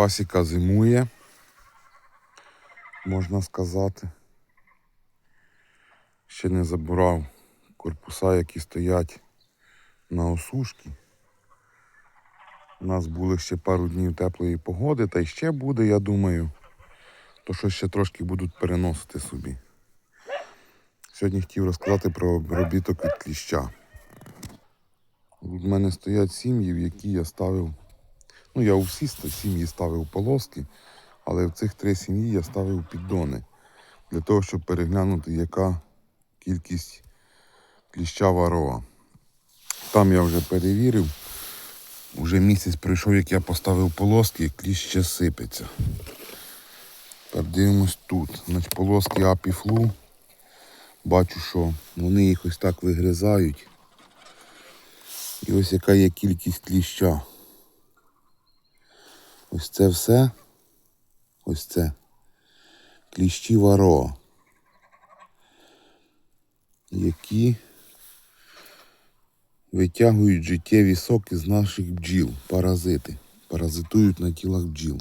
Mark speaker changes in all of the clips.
Speaker 1: Пасіка зимує, можна сказати. Ще не забирав корпуса, які стоять на осушки. У нас були ще пару днів теплої погоди, та й ще буде, я думаю, то що ще трошки будуть переносити собі. Сьогодні хотів розказати про обробіток від кліща. У мене стоять сім'ї, в які я ставив. Ну, я у всі сім'ї ставив полоски, але в цих три сім'ї я ставив піддони для того, щоб переглянути, яка кількість кліща варова. Там я вже перевірив. Уже місяць пройшов, як я поставив полоски, кліщ ще сипеться. Тепер дивимось тут. Значить, полоски апіфлу. Бачу, що вони їх ось так вигризають. І ось яка є кількість кліща. Ось це все. Ось це. Кліщі варо. Які витягують життєві соки з наших бджіл. Паразити. Паразитують на тілах бджіл.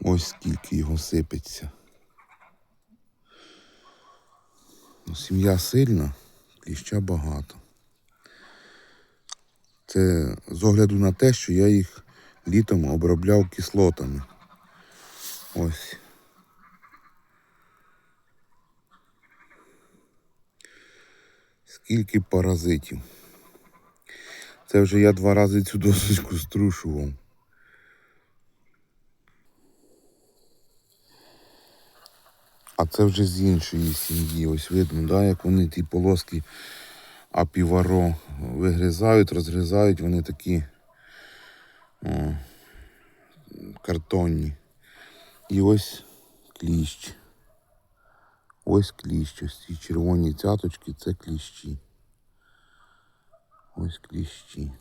Speaker 1: Ось скільки його сипеться. Ну, Сім'я сильна, кліща багато. Це з огляду на те, що я їх літом обробляв кислотами. Ось. Скільки паразитів. Це вже я два рази цю досочку струшував. А це вже з іншої сім'ї. Ось видно, да, як вони ті полоски апіваро вигризають, розгризають, вони такі о, картонні. І ось кліщ. Ось кліщ. Ось ці червоні цяточки це кліщі. Ось кліщі.